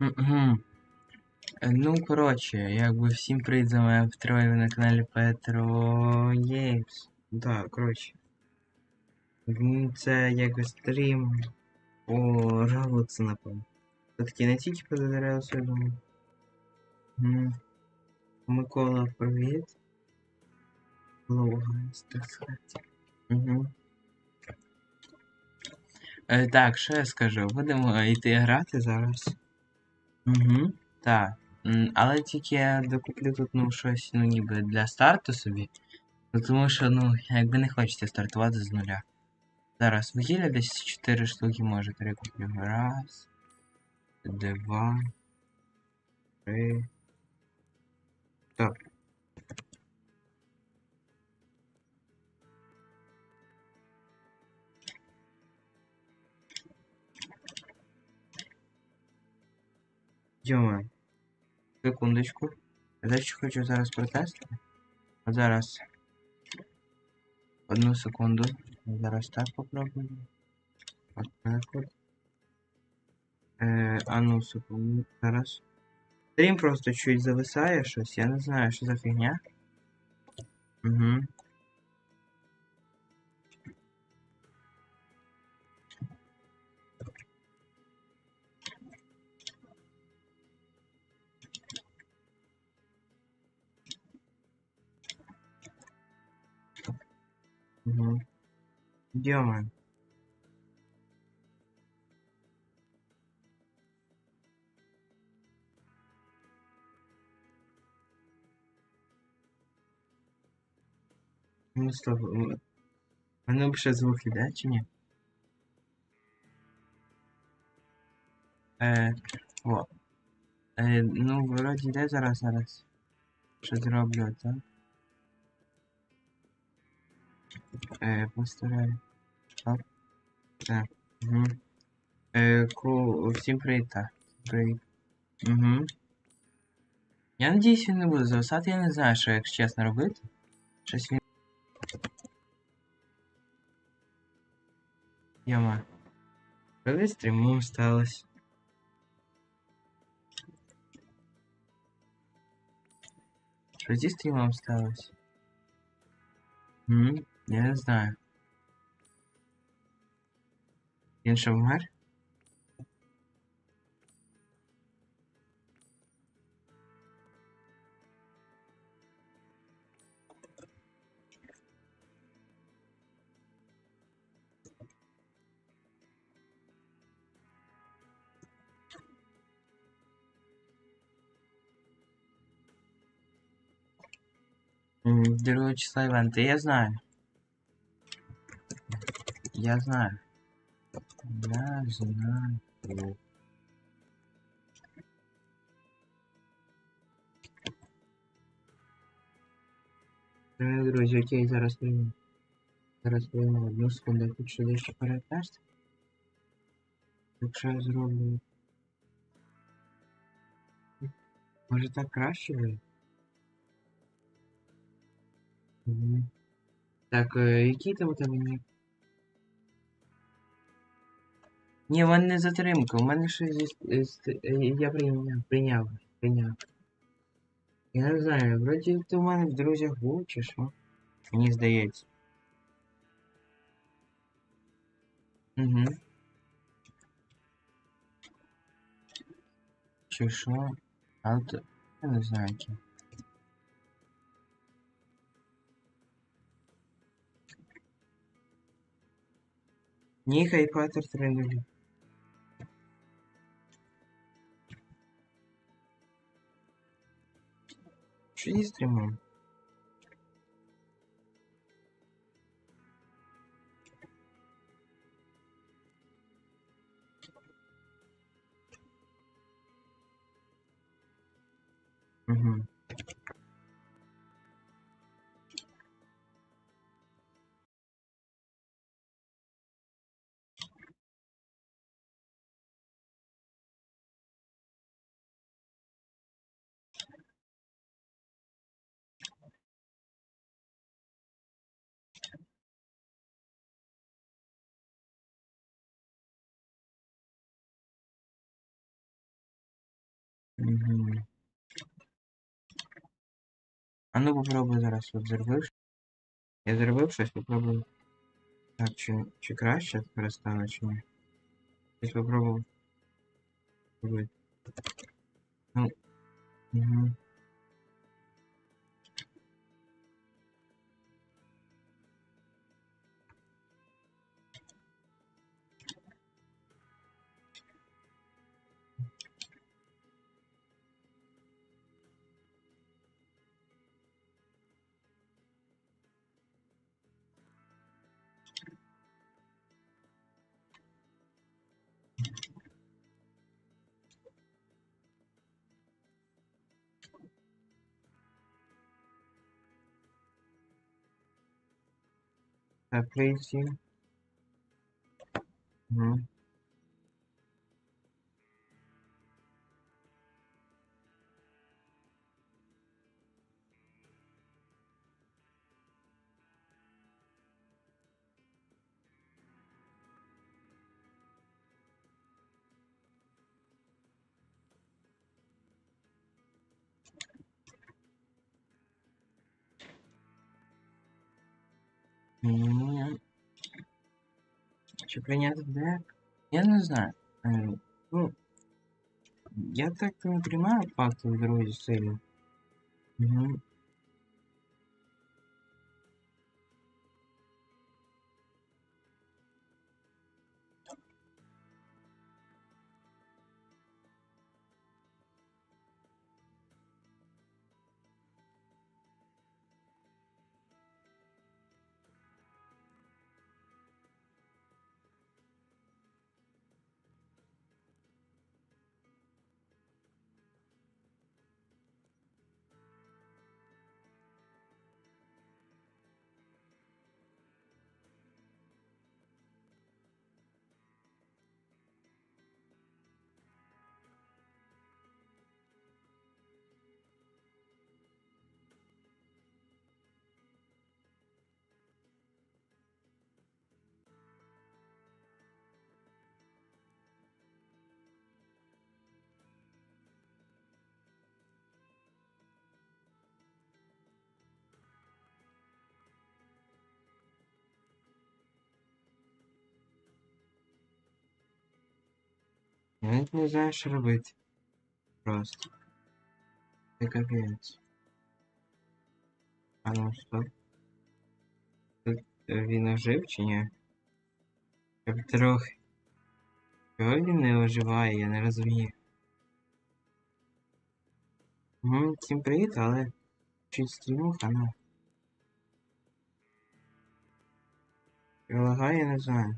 Е, Ну, коротше, якби всім привіт, з вами Троє ви на каналі Петро Геймс. Да, коротше. М, Це якби стрім по Роблоксу, напевно. Це таки не тільки по я думаю. М. Микола, привіт. Луганс, так сказати. Угу. Е, так, що я скажу? Будемо йти грати зараз. Угу. Так. М, Але тільки я докуплю тут ну щось, ну ніби для старту собі. Ну, тому що, ну, якби не хочеться стартувати з нуля. Зараз вугілля десь 4 штуки може перекуплю. Раз. Два. Три. Стоп. Йома. Секундочку. Я дещо хочу зараз протестити. От зараз. Одну секунду. Я Зараз так попробую. От так от. Е, а ну секунду. Зараз. Стрім просто чуть зависає щось. Я не знаю, що за фігня. Угу. Mhm. Diament. No to będą przez ruchy dać, nie? E, o. E, no w zaraz, zaraz. Przedrobię to. Е, постараю. Оп. Так. Угу. Е, ку... Всім привіт, так. Привіт. Угу. Я надіюсь, він не буде зависати, я не знаю, що, якщо чесно, робити. Щось він. Яма. Коли стрімом сталося? Що зі стрімом сталося? М? Я не знаю. Він що вмер? 2 числа івенти, я знаю. Я знаю. Я знаю. Е, Друзі, окей, зараз прийму. Зараз прийму одну секунду, я хочу дещо перекласти. Якщо я зроблю. Може так краще буде? Так, е, який там у тебе ні? Ні, в мене не затримка, у мене щось зі... з- з- е, Я прийняв, прийняв, прийняв. Я не знаю, вроді ти у мене в друзях був чи що? Мені здається. Угу. Чи що? Але то... Я не знаю які. Ні, хайпатер 3.0. Що зі стрімом? А ну попробуй зараз от зробив. Я зробив щось, попробую. Так, чи, чи краще перестане, чи ні? Щось попробував. Ну. Угу. Так, прийти. Угу. М, Чи прийняти дек? Я не знаю. Е, Ну, я так не приймаю факти в другій силі. Угу. навіть не знаю, що робити. Просто. Це капець. А ну стоп. Тут е, він ожив чи ні? Я б трохи. Чого він не оживає, я не розумію. Угу, всім привіт, але чуть стрімуха, ну. Лагає, я не знаю.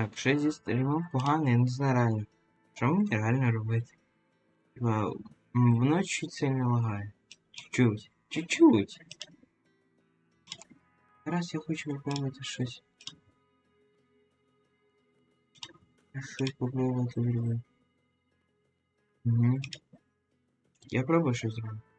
Так, що зі стрімом погано, я не знаю реально. Що мені реально робити? Типа, м, воно чуть сильно лагає. Чуть-чуть. Чуть-чуть. Зараз я хочу попробувати щось. Щось попробувати зробити. Угу. Я пробую щось зробити.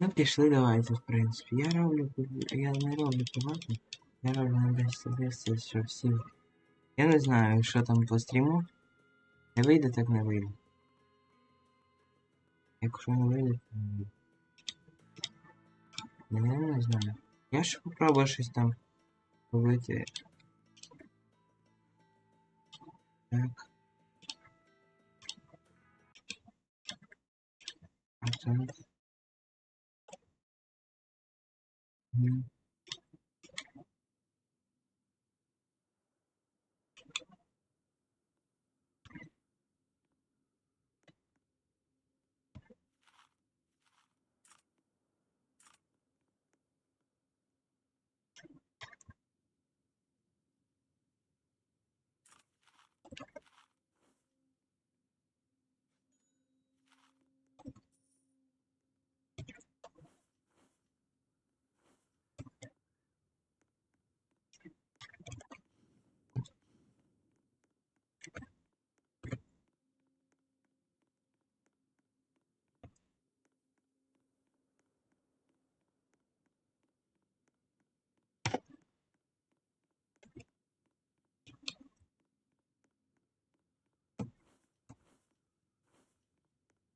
Ну, пішли, давайте, в принципі. Я роблю, я не роблю приватно. Я роблю на 10 10, що всі. Я не знаю, що там по стріму. Не вийде, так не вийде. Якщо не вийде, то не вийде. Я не знаю. Я ще попробую щось там робити. Так. А так. Mm-hmm.